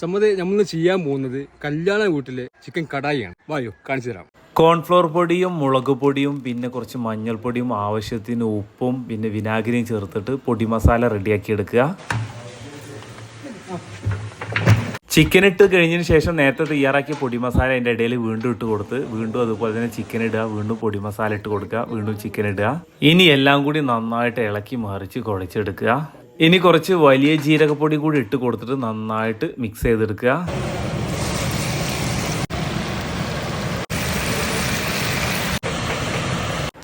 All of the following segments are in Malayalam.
സമ്മതി നമ്മൾ ചെയ്യാൻ പോകുന്നത് കല്യാണ വീട്ടിലെ ചിക്കൻ കടായിയാണ്. വായോ കാണിച്ചു തരാം. കോൺഫ്ലോർ പൊടിയും മുളക് പൊടിയും പിന്നെ കുറച്ച് മഞ്ഞൾപ്പൊടിയും ആവശ്യത്തിന് ഉപ്പും പിന്നെ വിനാഗിരിയും ചേർത്തിട്ട് പൊടി മസാല റെഡിയാക്കി എടുക്കുക. ചിക്കൻ ഇട്ട് കഴിഞ്ഞതിന് ശേഷം നേരത്തെ തയ്യാറാക്കിയ പൊടി മസാല അതിന്റെ ഇടയിൽ വീണ്ടും ഇട്ട് കൊടുത്ത് വീണ്ടും അതുപോലെ തന്നെ ചിക്കൻ ഇടുക വീണ്ടും പൊടി മസാല ഇട്ട് കൊടുക്കുക വീണ്ടും ചിക്കൻ ഇടുക. ഇനി എല്ലാം കൂടി നന്നായിട്ട് ഇളക്കി മറിച്ച് കുഴച്ചെടുക്കുക. ഇനി കുറച്ച് വലിയ ജീരകപ്പൊടി കൂടി ഇട്ട് കൊടുത്തിട്ട് നന്നായിട്ട് മിക്സ് ചെയ്തെടുക്കുക.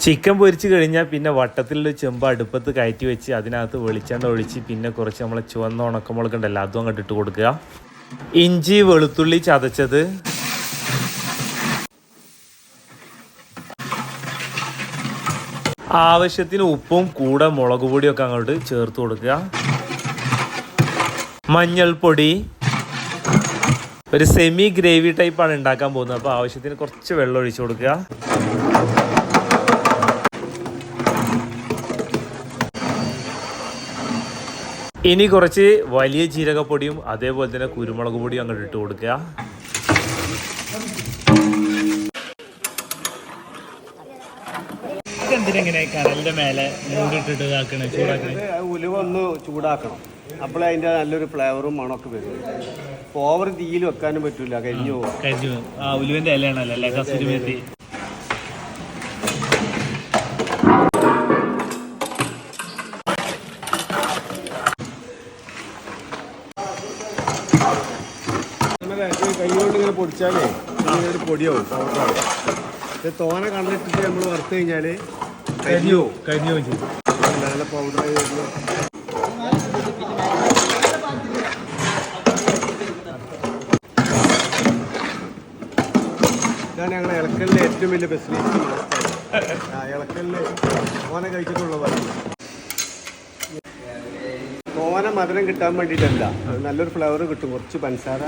ചിക്കൻ പൊരിച്ച് കഴിഞ്ഞാൽ പിന്നെ വട്ടത്തിലുള്ള ചെമ്പ് അടുപ്പത്ത് കയറ്റി വെച്ച് അതിനകത്ത് വെളിച്ചെണ്ണ ഒഴിച്ച് പിന്നെ കുറച്ച് നമ്മളെ ചുവന്ന ഉണക്കമുളക് ഉണ്ടല്ലോ അതും അങ്ങോട്ട് ഇട്ട് കൊടുക്കുക. ഇഞ്ചി വെളുത്തുള്ളി ചതച്ചത്. ആവശ്യത്തിന് ഉപ്പും കൂടെ മുളക് പൊടിയൊക്കെ അങ്ങോട്ട് ചേർത്ത് കൊടുക്കുക. മഞ്ഞൾപ്പൊടി. ഒരു സെമി ഗ്രേവി ടൈപ്പാണ് ഉണ്ടാക്കാൻ പോകുന്നത്. അപ്പോൾ ആവശ്യത്തിന് കുറച്ച് വെള്ളം ഒഴിച്ചു കൊടുക്കുക. ഇനി കുറച്ച് വലിയ ജീരകപ്പൊടിയും അതേപോലെ തന്നെ കുരുമുളക് പൊടിയും അങ്ങോട്ട് ഇട്ട് കൊടുക്കുക. എന്തിനെങ്ങനെ കടലിന്റെ മേലെ മൂടിട്ടിട്ട് ഇതാക്കണേ ചൂടാക്കണേ? ഇത് ഉലുവ ഒന്ന് ചൂടാക്കണം. അപ്പോഴേ അതിന്റെ നല്ലൊരു ഫ്ലേവറും മണമൊക്കെ വരും. ഓവർ തീയിൽ വെക്കാനും പറ്റൂല കരിഞ്ഞു പോകും. കരിഞ്ഞു ആ ഉലുവിന്റെ ഇലയാണല്ലോ അല്ലേ? കസൂരി മേത്തി. അങ്ങനെ കൈ ഇങ്ങനെ പൊടിച്ചാലേ ഇങ്ങനെ ഒരു പൊടിയാവും തോന കണ്ടിട്ടിട്ട് നമ്മൾ വറുത്ത് കഴിഞ്ഞാൽ കരിയോ ചെയ്തു നല്ല പൗഡറായി വരുന്നു. ഇതാണ് ഞങ്ങളെ ഇളക്കലിലെ ഏറ്റവും വലിയ ഫെസിലിറ്റി ഇളക്കലിലെ ഓന കഴിച്ചിട്ടുള്ളതാണ്. ഓന മധുരം കിട്ടാൻ വേണ്ടിയിട്ടല്ല. നല്ലൊരു ഫ്ലേവർ കിട്ടും. കുറച്ച് പഞ്ചസാര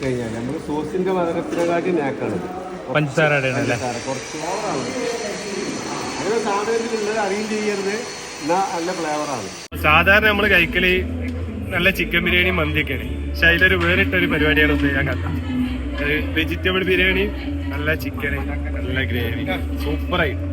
കഴിഞ്ഞാൽ നമ്മൾ സോസിന്റെ മധുരത്തിനെക്കാട്ടി നാക്കാണ് പഞ്ചസാര. കുറച്ച് ഓവറാണ് നല്ല ഫ്ലേവറാണ് സാധാരണ നമ്മൾ കഴിക്കൽ നല്ല ചിക്കൻ ബിരിയാണി മന്തിയൊക്കെയാണ്. പക്ഷെ അതിലൊരു വേറിട്ട ഒരു പരിപാടിയാണ് ഇന്ന് ഞാൻ കണ്ടത്. വെജിറ്റബിൾ ബിരിയാണി നല്ല ചിക്കൻ നല്ല ഗ്രേവി സൂപ്പറായിട്ട്